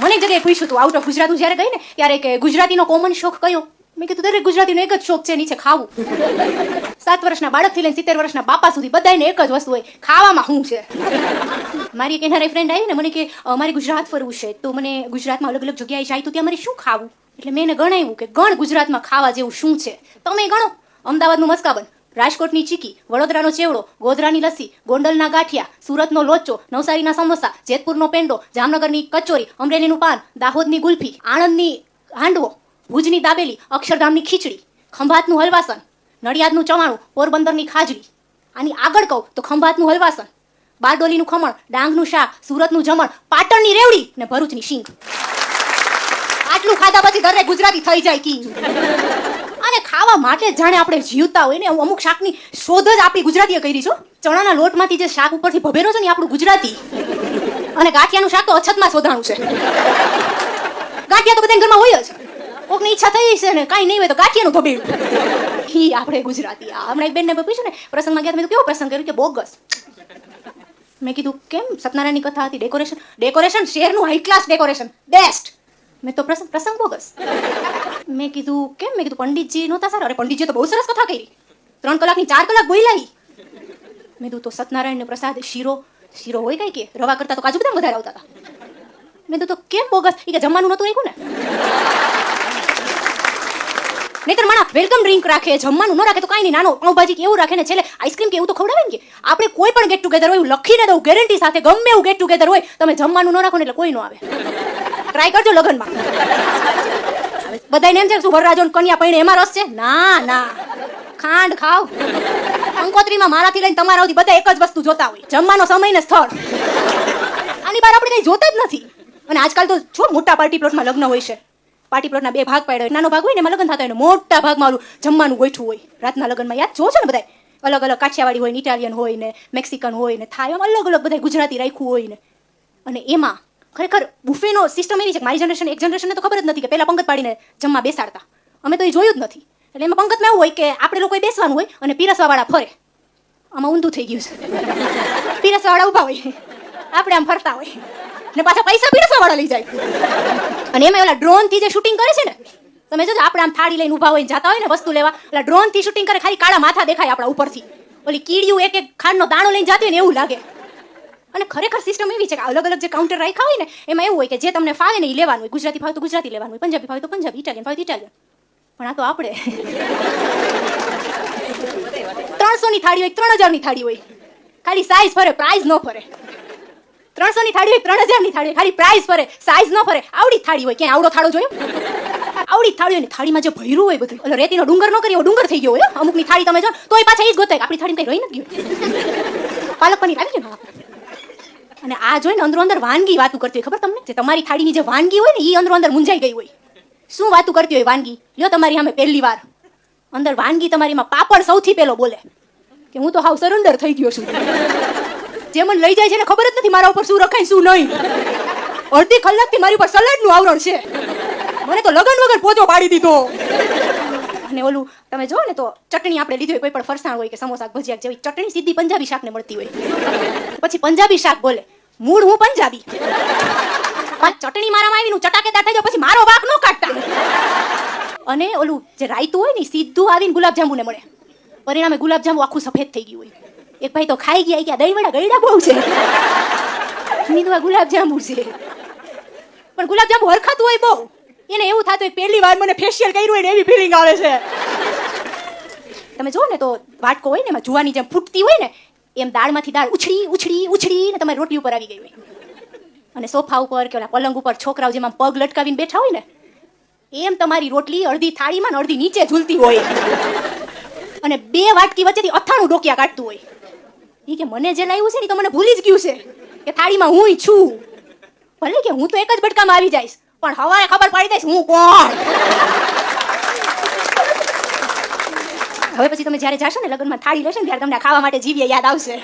મને જગ્યાએ પૂછ્યું હતું આઉટ ઓફ ગુજરાત હું જ્યારે ગઈ ને, ત્યારે કે ગુજરાતીનો કોમન શોખ કયો? મેં કીધું, દરેક ગુજરાતીનો એક જ શોખ છે, નીચે ખાવું. સાત વર્ષના બાળકથી લઈને સિત્તેર વર્ષના બાપા સુધી બધાને એક જ વસ્તુ હોય, ખાવામાં શું છે? મારી એક ફ્રેન્ડ આવી ને, મને કે મારે ગુજરાત ફરવું છે. તો મને ગુજરાતમાં અલગ અલગ જગ્યાએ જાય તો ત્યાં મારે શું ખાવું? એટલે મેં એને ગણાવ્યું કે ગણ ગુજરાતમાં ખાવા જેવું શું છે? તમે ગણો. અમદાવાદનું મસ્કાબન. રાજકોટની ચીકી, વડોદરાનો ચેવડો, ગોધરાની લસ્સી, ગોંડલના ગાંઠિયા, સુરતનો લોચો, નવસારીના સમોસા, જેતપુરનો પેંડો, જામનગરની કચોરી, અમરેલીનું પાન, દાહોદની ગુલ્ફી, આણંદની હાંડવો, ભુજની દાબેલી, અક્ષરધામની ખીચડી, ખંભાતનું હલવાસન, નડિયાદનું ચવાણું, પોરબંદરની ખાજરી. આની આગળ કહું તો ખંભાતનું હલવાસન, બારડોલીનું ખમણ, ડાંગનું શાક, સુરતનું જમણ, પાટણની રેવડી ને ભરૂચની શીંગ. આટલું ખાધા પછી દરેક ગુજરાતી થઈ જાય કી અને ખાવા માટે જાણે આપણે જીવતા હોય ને, અમુક શાકની શોધ જ આપણી ગુજરાતીએ કરી છો ચણાના લોટમાંથી જે શાક ઉપરથી ભભેરો છે ને આપણું ગુજરાતી. અને ગાંઠિયાનું શાક તો અછતમાં શોધાણું છે. ગાંઠિયા તો બધા ઘરમાં હોય જ. કોકની ઈચ્છા થઈ છે ને કાંઈ નહીં હોય તો ગાંઠિયાનું ભભેરું. ઈ આપણે ગુજરાતી. હમણાં એક બેનને પૂછ્યું ને, પ્રસંગમાં ગયા તમે કેવો પ્રસંગ? કર્યો કે બોગસ. મેં કીધું, કેમ? સત્યનારાયણની કથા હતી ડેકોરેશન ડેકોરેશન શેરનું હાઈ ક્લાસ ડેકોરેશન બેસ્ટ મેં તો પ્રસંગ પ્રસંગ બોગસ. મેં કીધું, કેમ? મેં કીધું, પંડિતજી નહોતા સારા. અરે પંડિતજી તો બહુ સરસ કથા કરી. ત્રણ કલાકની ચાર કલાક બોલાઈ મેં કીધું, તો સત્યનારાયણ પ્રસાદ, શીરો શીરો હોય કઈ કે? રવા કરતા તો કાજુ બદામ વધારે આવતા હતા. મેં તો કેમ બોગસ? એ કે જમવાનું નહોતું રાખ્યું ને. નહીતર માણા વેલકમ ડ્રિંક રાખે, જમવાનું ન રાખે તો કાંઈ નહીં. નાનો પાઉંભાજી કે એવું રાખે ને છેલ્લે આઈસ્ક્રીમ કે એવું તો ખવડાવે ને કે? આપણે કોઈ પણ ગેટ ટુગેધર હોય એવું લખીને દઉં ગેરંટી સાથે ગમે એવું ગેટ ટુગેધર હોય, તમે જમવાનું ન રાખો ને એટલે કોઈ ન આવે. ટ્રાય કરજો લગ્નમાં. બધાને એમ છે વરરાજો કન્યા પૈણે એમાં રસ છે? ના ના. ખાંડ ખાવ. અંકોત્રીમાં મારાથી લઈને તમારા બધા એક જ વસ્તુ જોતા હોય. જમવાનો સમય ને સ્થળ. આની બહાર આપણે કઈ જોતા જ નથી. અને આજકાલ તો છો મોટા પાર્ટી પ્લોટમાં લગ્ન હોય છે. પાર્ટી પ્લોટના બે ભાગ પાડ્યો નાનો ભાગ હોય ને એમાં લગ્ન થતા હોય મોટા ભાગમાં મારું જમવાનું ગોઠવું હોય. રાતના લગ્નમાં યાદ જો ને બધાય. અલગ અલગ કાઠિયાવાડી હોય ને ઇટાલિયન હોય ને મેક્સિકન હોય ને થાય અલગ અલગ બધા ગુજરાતી રાખ્યું હોય ને. અને એમાં ખરેખર બુફેનો સિસ્ટમ એવી છે કે મારી જનરેશન એક જનરેશનને તો ખબર જ નથી કે પહેલાં પંગત પાડીને જમવા બેસાડતા. અમે તો એ જોયું જ નથી. એટલે એમાં પંગતમાં એવું હોય કે આપણે લોકોએ બેસવાનું હોય અને પીરસવાવાળા ફરે. આમાં ઊંધું થઈ ગયું છે. પીરસવાવાળા ઊભા હોય. આપણે આમ ફરતા હોય. ને પાછા પૈસા પીરસવાવાળા લઈ જાય. અને એમાં ઓલા ડ્રોનથી જે શૂટિંગ કરે છે ને, તમે જોજો, આપણે આમ થાળી લઈને ઊભા હોય જતા હોય ને વસ્તુ લેવા, એટલે ડ્રોનથી શૂટિંગ કરે, ખાલી કાળા માથા દેખાય આપણા ઉપરથી. ઓલી કીડિયું એક એક ખાંડનો દાણો લઈને જાતી હોય ને એવું લાગે. અને ખરેખર સિસ્ટમ એવી છે કે અલગ અલગ જે કાઉન્ટર રાખ્યા હોય ને એમાં એવું હોય કે જે તમને ફાવે ને એ લેવાનું હોય. ગુજરાતી ફાવે તો ગુજરાતી લેવાનું હોય પંજાબી ફાવે તો પંજાબી ઇટાલિયન ફાવે તો ઇટાલિયન. પણ આ તો આપણે. ત્રણસો ની થાળી હોય ત્રણ હજારની થાળી હોય. ખાલી સાઈઝ ફરે પ્રાઇઝ ન ફરે. ત્રણસો ની થાળી હોય ત્રણ હજારની થાળી હોય ખાલી પ્રાઇઝ ફરે સાઈઝ ન ફરે. આવડી થાળી હોય ક્યાંય આવડો થાળો જોયો? આવડી થાળી હોય થાળીમાં જે ભર્યું હોય બધું. ઓલો રેતીનો ડુંગર ન કરી ડુંગર થઈ ગયો હોય અમુકની થાળી તમે જો એ પાછા એ જ ગોતાય આપણી થાળી કઈ રહી નથી ગયું. પાલક પનીર આવી ગયું અને આ જોઈને અંદરો અંદર વાનગી વાતું કરતી હોય, ખબર તમને? જે તમારી થાળીની જે વાનગી હોય ને એ અંદરો અંદર મુંજાઈ ગઈ હોય. શું વાતું કરતી હોય વાનગી? લ્યો તમારી સામે પહેલી વાર. અંદર વાનગી તમારીમાં પાપડ સૌથી પહેલો બોલે. કે હું તો હાવ સરેન્ડર થઈ ગયો છું. જે મને લઈ જાય છે ને, ખબર જ નથી મારા ઉપર શું રખાય શું નહીં. અડધી કલાકથી મારી ઉપર સલાડનું આવરણ છે. મને તો લગન વગર પોચો પાડી દીધો. અને ઓલું, તમે જો ને તો ચટણી આપણે લીધી હોય, કોઈ પણ ફરસાણ હોય કે સમોસા, ભજીયા જેવી ચટણી સીધી પંજાબી શાકને મળતી હોય. પછી પંજાબી શાક બોલે. મૂળ હું પંજાબી. પણ ચટણી મારામાં આવીને હું ચટાકેદાર થઈ જાઉં, પછી મારો વાક ન કાઢતા. અને ઓલું જે રાયતું હોય ને સીધું આવીને ગુલાબજાંબુને મળે. પરિણામે ગુલાબજાંબુ આખું સફેદ થઈ ગયું હોય. એક ભાઈ તો ખાઈ ગયા ગયા દહીં વડા ગળ્યા બહુ છે. મેં આ ગુલાબજાંબુ છે. પણ ગુલાબજાંબુ હરખાતું હોય બહુ. એને એવું થતું પહેલી વાર મને ફેશિયલ કર્યું હોય ને એવી ફિલિંગ આવે છે. તમે જો ને તો વાટકો હોય ને, એમાં જુવાની જેમ ફૂટતી હોય ને એમ દાળમાંથી દાળ ઉછળી ઉછળી ઉછળી ને તમારી રોટલી ઉપર આવી ગઈ અને સોફા ઉપર કે ઓલા પલંગ ઉપર છોકરાઓ જેમાં પગ લટકાવીને બેઠા હોય ને, એમ તમારી રોટલી અડધી થાળીમાં ને અડધી નીચે ઝૂલતી હોય. અને બે વાટકી વચ્ચેથી અથાણું ડોકિયા કાઢતું હોય. એ કે મને જે લાવ્યું છે ને તો મને ભૂલી જ ગયું છે કે થાળીમાં હું છું. ભલે કે હું તો એક જ બટકામાં આવી જઈશ, પણ હવારે ખબર પાડી દઈશ હું કોણ? હવે પછી તમે જ્યારે જાશો ને લગ્નમાં થાળી લેશો ને ત્યારે તમને ખાવા માટે જીવીએ યાદ આવશે.